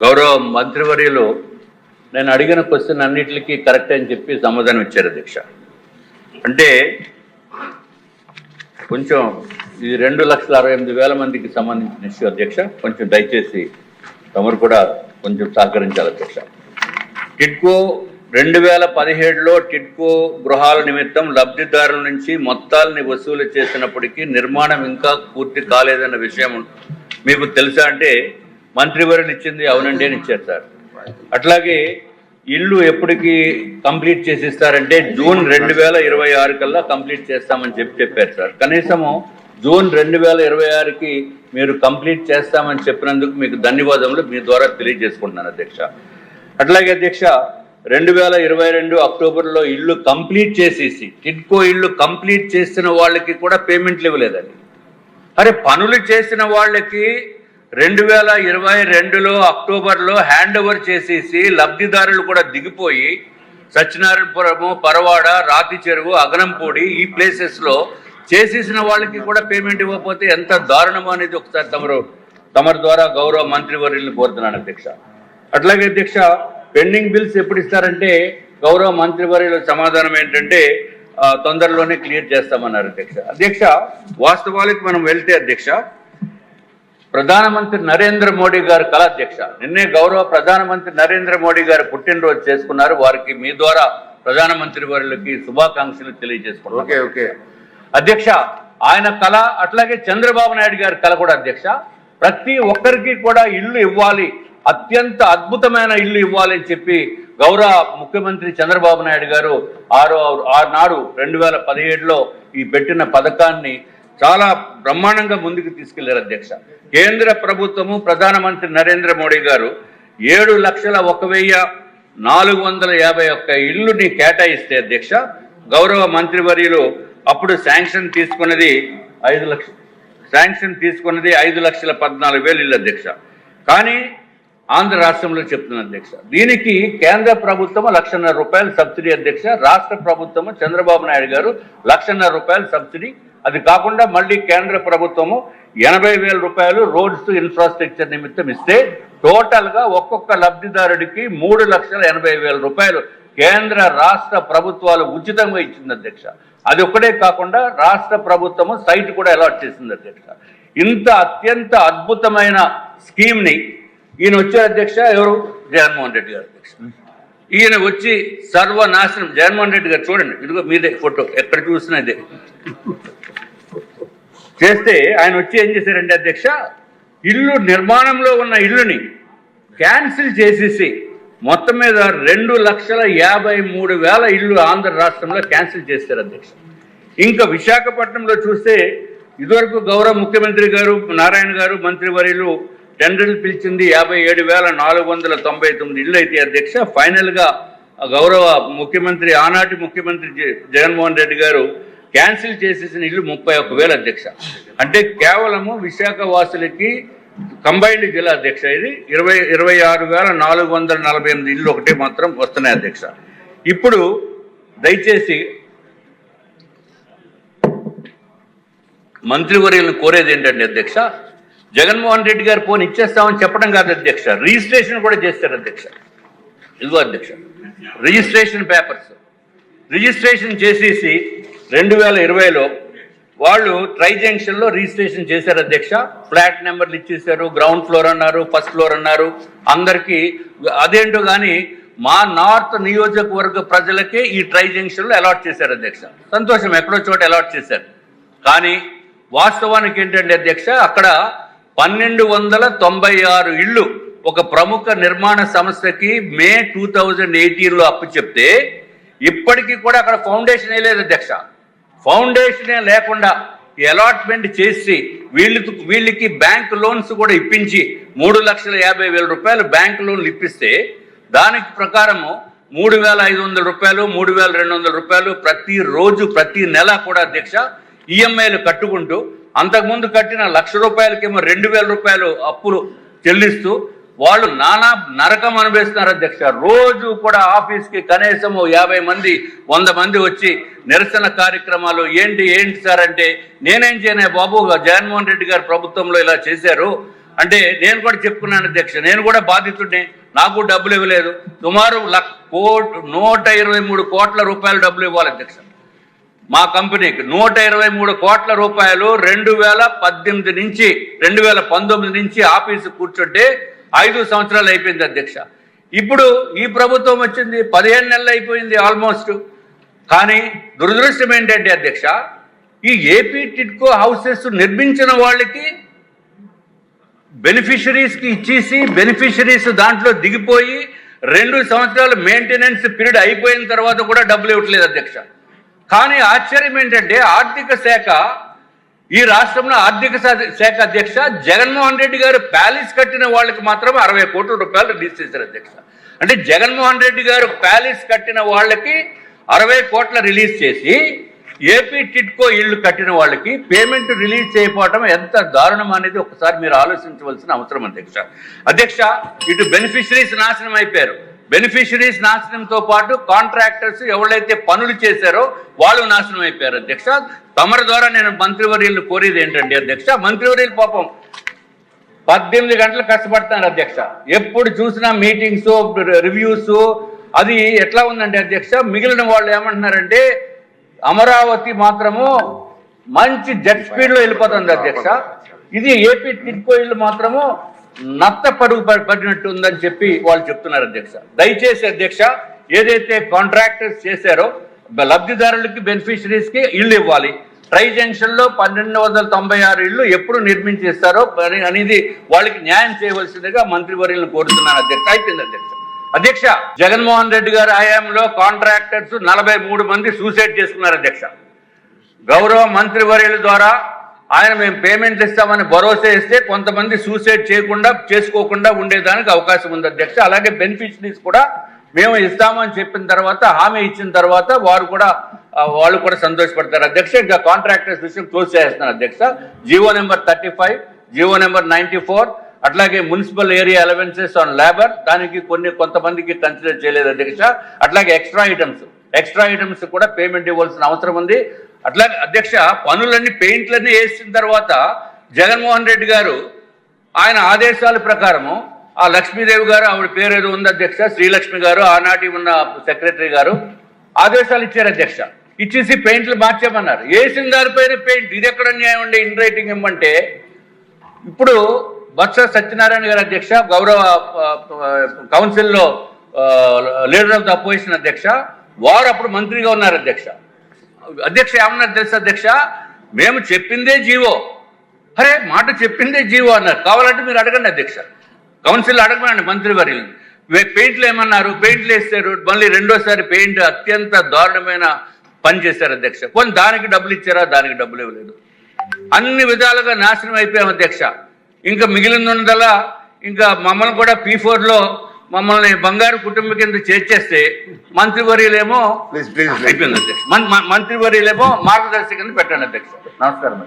గౌరవ మంత్రివర్యులు నేను అడిగిన క్వశ్చన్ అన్నిటికీ కరెక్ట్ అని చెప్పి సమాధానం ఇచ్చారు అధ్యక్ష అంటే కొంచెం ఇది రెండు లక్షల అరవై ఎనిమిది వేల మందికి సంబంధించిన ఇష్యూ అధ్యక్ష కొంచెం దయచేసి తమరు కూడా కొంచెం సహకరించాలి అధ్యక్ష. టిడ్కో రెండు వేల పదిహేడులో టిడ్కో గృహాల నిమిత్తం లబ్ధిదారుల నుంచి మొత్తాలని వసూలు చేసినప్పటికీ నిర్మాణం ఇంకా పూర్తి కాలేదన్న విషయం మీకు తెలుసా అంటే మంత్రివర్యులు ఇచ్చింది అవునండి అని ఇచ్చారు సార్. అట్లాగే ఇల్లు ఎప్పటికి కంప్లీట్ చేసిస్తారంటే జూన్ రెండు వేల ఇరవై ఆరు కల్లా కంప్లీట్ చేస్తామని చెప్పి చెప్పారు సార్. కనీసము జూన్ రెండు వేల ఇరవై ఆరుకి మీరు కంప్లీట్ చేస్తామని చెప్పినందుకు మీకు ధన్యవాదములు మీ ద్వారా తెలియజేసుకుంటున్నాను అధ్యక్ష. అట్లాగే అధ్యక్ష రెండు వేల ఇరవై రెండు అక్టోబర్లో ఇల్లు కంప్లీట్ చేసేసి టిడ్కో ఇల్లు కంప్లీట్ చేసిన వాళ్ళకి కూడా పేమెంట్లు ఇవ్వలేదండి. అరే పనులు చేసిన వాళ్ళకి రెండు వేల ఇరవై రెండులో అక్టోబర్లో హ్యాండ్ ఓవర్ చేసేసి లబ్ధిదారులు కూడా దిగిపోయి సత్యనారాయణపురము పరవాడ రాతి చెరువు అగనంపూడి ఈ ప్లేసెస్లో చేసేసిన వాళ్ళకి కూడా పేమెంట్ ఇవ్వకపోతే ఎంత దారుణమో అనేది ఒకసారి తమరు తమరి ద్వారా గౌరవ మంత్రివర్యులను కోరుతున్నాను అధ్యక్ష. అట్లాగే అధ్యక్ష పెండింగ్ బిల్స్ ఎప్పుడు ఇస్తారంటే గౌరవ మంత్రివర్యుల సమాధానం ఏంటంటే తొందరలోనే క్లియర్ చేస్తామన్నారు అధ్యక్ష. అధ్యక్ష వాస్తవాలకు మనం వెళ్తే అధ్యక్ష ప్రధానమంత్రి నరేంద్ర మోడీ గారు కళ అధ్యక్ష నిన్నే గౌరవ ప్రధానమంత్రి నరేంద్ర మోడీ గారు పుట్టినరోజు చేసుకున్నారు. వారికి మీ ద్వారా ప్రధానమంత్రి వారికి శుభాకాంక్షలు తెలియజేసుకున్నారు ఓకే ఓకే. అధ్యక్ష ఆయన కళ అట్లాగే చంద్రబాబు నాయుడు గారి కళ కూడా అధ్యక్ష. ప్రతి ఒక్కరికి కూడా ఇల్లు ఇవ్వాలి. అత్యంత అద్భుతమైన ఇల్లు ఇవ్వాలి అని చెప్పి గౌరవ ముఖ్యమంత్రి చంద్రబాబు నాయుడు గారు ఆరో ఆనాడు రెండు వేల పదిహేడులో ఈ పెట్టిన పథకాన్ని చాలా బ్రహ్మాండంగా ముందుకు తీసుకెళ్ళారు అధ్యక్ష. కేంద్ర ప్రభుత్వము ప్రధానమంత్రి నరేంద్ర మోడీ గారు ఏడు లక్షల ఒక వెయ్యి నాలుగు వందల యాభై ఒక్క ఇల్లుని కేటాయిస్తే అధ్యక్ష గౌరవ మంత్రివర్యులు అప్పుడు శాంక్షన్ తీసుకున్నది ఐదు లక్ష శాంక్షన్ తీసుకున్నది ఐదు లక్షల పద్నాలుగు వేలు ఇల్లు అధ్యక్ష. కానీ ఆంధ్ర రాష్ట్రంలో చెప్తున్న అధ్యక్ష. దీనికి కేంద్ర ప్రభుత్వం లక్షన్నర రూపాయలు సబ్సిడీ అధ్యక్ష రాష్ట్ర ప్రభుత్వము చంద్రబాబు నాయుడు గారు లక్షన్నర రూపాయలు సబ్సిడీ. అది కాకుండా మళ్ళీ కేంద్ర ప్రభుత్వము ఎనభై వేల రూపాయలు రోడ్స్ ఇన్ఫ్రాస్ట్రక్చర్ నిమిత్తం ఇస్తే టోటల్గా ఒక్కొక్క లబ్ధిదారుడికి మూడు లక్షల ఎనభై వేల రూపాయలు కేంద్ర రాష్ట్ర ప్రభుత్వాలు ఉచితంగా ఇచ్చింది అధ్యక్ష. అది ఒక్కటే కాకుండా రాష్ట్ర ప్రభుత్వము సైట్ కూడా అలాట్ చేసింది అధ్యక్ష. ఇంత అత్యంత అద్భుతమైన స్కీమ్ని ఈయన వచ్చే అధ్యక్ష ఎవరు? జగన్మోహన్ రెడ్డి గారు అధ్యక్ష. ఈయన వచ్చి సర్వనాశనం జగన్మోహన్ రెడ్డి గారు చూడండి. ఇదిగో మీదే ఫోటో. ఎక్కడ చూసినా ఇదే. చేస్తే ఆయన వచ్చి ఏం చేశారంటే అధ్యక్ష? ఇల్లు నిర్మాణంలో ఉన్న ఇల్లుని క్యాన్సిల్ చేసేసి మొత్తం మీద రెండు లక్షల యాభై మూడు వేల ఇల్లు ఆంధ్ర రాష్ట్రంలో క్యాన్సిల్ చేశారు అధ్యక్ష. ఇంకా విశాఖపట్నంలో చూస్తే ఇదివరకు గౌరవ ముఖ్యమంత్రి గారు నారాయణ గారు మంత్రివర్యులు టెండర్లు పిలిచింది యాభై ఏడు వేల నాలుగు వందల తొంభై తొమ్మిది ఇళ్ళు అయితే అధ్యక్ష. ఫైనల్గా గౌరవ ముఖ్యమంత్రి ఆనాటి ముఖ్యమంత్రి జగన్మోహన్ రెడ్డి గారు క్యాన్సిల్ చేసేసిన ఇల్లు ముప్పై ఒక్క వేల అధ్యక్ష. అంటే కేవలము విశాఖ వాసులకి కంబైన్డ్ జిల్లా అధ్యక్ష. ఇది ఇరవై ఇరవై ఆరు వేల నాలుగు వందల నలభై ఎనిమిది ఇల్లు ఒకటే మాత్రం వస్తున్నాయి అధ్యక్ష. ఇప్పుడు దయచేసి మంత్రివర్యులను కోరేది ఏంటంటే అధ్యక్ష? జగన్మోహన్ రెడ్డి గారు పోని ఇచ్చేస్తామని చెప్పడం కాదు అధ్యక్ష. రిజిస్ట్రేషన్ కూడా చేస్తారు అధ్యక్ష. ఇదిగో అధ్యక్ష. Registration papers. రిజిస్ట్రేషన్ చేసేసి రెండు వేల ఇరవైలో వాళ్ళు ట్రై జంక్షన్లో రిజిస్ట్రేషన్ చేశారు అధ్యక్ష. ఫ్లాట్ నెంబర్లు ఇచ్చేశారు గ్రౌండ్ ఫ్లోర్ అన్నారు ఫస్ట్ ఫ్లోర్ అన్నారు. అందరికీ అదేంటో కానీ మా నార్త్ నియోజకవర్గ ప్రజలకే ఈ ట్రై జంక్షన్లో అలాట్ చేశారు అధ్యక్ష. సంతోషం ఎక్కడో చోట అలాట్ చేశారు. కానీ వాస్తవానికి ఏంటంటే అధ్యక్ష అక్కడ పన్నెండు వందల తొంభై ఆరు ఇళ్ళు ఒక ప్రముఖ నిర్మాణ సంస్థకి మే టూ థౌజండ్ ఎయిటీన్లో అప్పు చెప్తే ఇప్పటికీ కూడా అక్కడ ఫౌండేషన్ లేదు అధ్యక్ష. ఫౌండేషనే లేకుండా అలాట్మెంట్ చేసి వీళ్ళు వీళ్ళకి బ్యాంక్ లోన్స్ కూడా ఇప్పించి మూడు లక్షల యాభై వేల రూపాయలు బ్యాంక్ లోన్లు ఇప్పిస్తే దానికి ప్రకారము మూడు వేల ఐదు వందల రూపాయలు మూడు వేల రెండు వందల రూపాయలు ప్రతి రోజు ప్రతి నెల కూడా అధ్యక్ష ఈఎంఐలు కట్టుకుంటూ అంతకుముందు కట్టిన లక్ష రూపాయలకేమో రెండు వేల రూపాయలు అప్పులు చెల్లిస్తూ వాళ్ళు నానా నరకం అనుభవిస్తున్నారు అధ్యక్ష. రోజు కూడా ఆఫీస్కి కనీసం యాభై మంది వంద మంది వచ్చి నిరసన కార్యక్రమాలు ఏంటి ఏంటి సార్ అంటే నేనేం చేయనే బాబు జగన్మోహన్ రెడ్డి గారు ప్రభుత్వంలో ఇలా చేశారు. అంటే నేను కూడా చెప్పుకున్నాను అధ్యక్ష నేను కూడా బాధితుడిని నాకు డబ్బులు ఇవ్వలేదు. సుమారు లక్ కోట్ నూట ఇరవై మూడు కోట్ల రూపాయలు డబ్బులు ఇవ్వాలి అధ్యక్ష. మా కంపెనీకి నూట ఇరవై మూడు కోట్ల రూపాయలు రెండు వేల పద్దెనిమిది నుంచి రెండు వేల పంతొమ్మిది నుంచి ఆఫీసు కూర్చుంటే ఐదు సంవత్సరాలు అయిపోయింది అధ్యక్ష. ఇప్పుడు ఈ ప్రభుత్వం వచ్చింది పదిహేను నెలలు అయిపోయింది ఆల్మోస్ట్. కానీ దురదృష్టం ఏంటంటే అధ్యక్ష ఈ ఏపీ టిట్కో హౌసెస్ నిర్మించిన వాళ్ళకి బెనిఫిషరీస్కి ఇచ్చేసి బెనిఫిషరీస్ దాంట్లో దిగిపోయి రెండు సంవత్సరాలు మెయింటెనెన్స్ పీరియడ్ అయిపోయిన తర్వాత కూడా డబ్బులు ఇవ్వట్లేదు అధ్యక్ష. కానీ ఆశ్చర్యం ఏంటంటే ఆర్థిక శాఖ ఈ రాష్ట్రంలో ఆర్థిక శా- శాఖ అధ్యక్ష జగన్మోహన్ రెడ్డి గారు ప్యాలెస్ కట్టిన వాళ్ళకి మాత్రం అరవై కోట్ల రూపాయలు రిలీజ్ చేశారు అధ్యక్ష. అంటే జగన్మోహన్ రెడ్డి గారు ప్యాలెస్ కట్టిన వాళ్ళకి అరవై కోట్ల రిలీజ్ చేసి ఏపీ టిట్కో ఇళ్ళు కట్టిన వాళ్ళకి పేమెంట్ రిలీజ్ చేయకపోవటం ఎంత దారుణం అనేది ఒకసారి మీరు ఆలోచించవలసిన అవసరం అధ్యక్ష. అధ్యక్ష ఇటు బెనిఫిషరీస్ నాశనం అయిపోయారు. బెనిఫిషరీస్ నాశనంతో పాటు కాంట్రాక్టర్స్ ఎవరైతే పనులు చేశారో వాళ్ళు నాశనం అయిపోయారు. అధ్యక్ష తమరి ద్వారా నేను మంత్రివర్యులను కోరేది ఏంటండి అధ్యక్ష మంత్రివర్యులు పాపం పద్దెనిమిది గంటలు కష్టపడుతున్నారు అధ్యక్ష. ఎప్పుడు చూసినా మీటింగ్స్ రివ్యూస్ అది ఎట్లా ఉందండి అధ్యక్ష మిగిలిన వాళ్ళు ఏమంటున్నారంటే అమరావతి మాత్రము మంచి జెట్ స్పీడ్లో వెళ్ళిపోతుంది అధ్యక్ష. ఇది ఏపీ టిడ్కో ఇల్లు మాత్రము నత్త పడుగు పడినట్టు ఉందని చెప్పి వాళ్ళు చెప్తున్నారు అధ్యక్ష. దయచేసి అధ్యక్ష ఏదైతే కాంట్రాక్టర్స్ చేశారో లబ్ధిదారులకి బెనిఫిషరీస్కి ఇల్లు ఇవ్వాలి. ట్రై జంక్షన్లో పన్నెండు వందల తొంభై ఆరు ఇళ్ళు ఎప్పుడు నిర్మించేస్తారో అనేది వాళ్ళకి న్యాయం చేయవలసిందిగా మంత్రివర్యులను కోరుతున్నాను అధ్యక్ష. అయిపోయింది అధ్యక్ష. అధ్యక్ష జగన్మోహన్ రెడ్డి గారి హయాంలో కాంట్రాక్టర్స్ నలభై మూడు మంది సూసైడ్ చేసుకున్నారు అధ్యక్ష. గౌరవ మంత్రివర్యుల ద్వారా ఆయన మేము పేమెంట్లు ఇస్తామని భరోసా ఇస్తే కొంతమంది సూసైడ్ చేయకుండా చేసుకోకుండా ఉండేదానికి అవకాశం ఉంది అధ్యక్ష. అలాగే బెనిఫిషరీస్ కూడా మేము ఇస్తామని చెప్పిన తర్వాత హామీ ఇచ్చిన తర్వాత వారు కూడా వాళ్ళు కూడా సంతోషపడతారు. అధ్యక్ష ఇంకా కాంట్రాక్టర్స్ విషయం క్లోజ్ చేస్తున్నారు అధ్యక్ష. GO number thirty five GO number ninety four అట్లాగే municipal area allowances on labour దానికి కొన్ని కొంతమందికి కన్సిడర్ చేయలేదు అధ్యక్ష. అట్లాగే ఎక్స్ట్రా ఐటమ్స్ ఎక్స్ట్రా ఐటమ్స్ కూడా పేమెంట్ ఇవ్వాల్సిన అవసరం ఉంది. అట్లా అధ్యక్ష పనులన్నీ పెయింట్లన్నీ వేసిన తర్వాత జగన్మోహన్ రెడ్డి గారు ఆయన ఆదేశాల ప్రకారము ఆ లక్ష్మీదేవి గారు ఆవిడ పేరు ఏదో ఉంది అధ్యక్ష శ్రీలక్ష్మి గారు ఆనాటి ఉన్న సెక్రటరీ గారు ఆదేశాలు ఇచ్చారు అధ్యక్ష. ఇచ్చేసి పెయింట్లు మార్చామన్నారు వేసిన దానిపైన పెయింట్ ఇది ఎక్కడ న్యాయం ఉండే ఇన్ రైటింగ్ ఇమ్మంటే ఇప్పుడు బొత్స సత్యనారాయణ గారు అధ్యక్ష గౌరవ కౌన్సిల్లో లీడర్ ఆఫ్ ద అపోజిషన్ అధ్యక్ష వారు అప్పుడు మంత్రిగా ఉన్నారు అధ్యక్ష. అధ్యక్ష ఏమన్నారు తెలుసా అధ్యక్ష? మేము చెప్పిందే జీవో. అరే మాట చెప్పిందే జీవో అన్నారు. కావాలంటే మీరు అడగండి అధ్యక్ష. కౌన్సిల్ అడగమండి మంత్రి వారి పెయింట్లు ఏమన్నారు? పెయింట్లు వేస్తారు. మళ్ళీ రెండోసారి పెయింట్ అత్యంత దారుణమైన పని చేశారు అధ్యక్ష. కొన్ని దానికి డబ్బులు ఇచ్చారా? దానికి డబ్బులు ఇవ్వలేదు. అన్ని విధాలుగా నాశనం అయిపోయాం అధ్యక్ష. ఇంకా మిగిలిందల్లా ఇంకా మమ్మల్ని కూడా పీ ఫోర్లో మమ్మల్ని బంగారు కుటుంబం కింద చేర్చేస్తే మంత్రివర్యులేమో అయిపోయింది అధ్యక్ష. మంత్రివర్యులేమో మార్గదర్శి కింద పెట్టండి అధ్యక్ష. నమస్కారం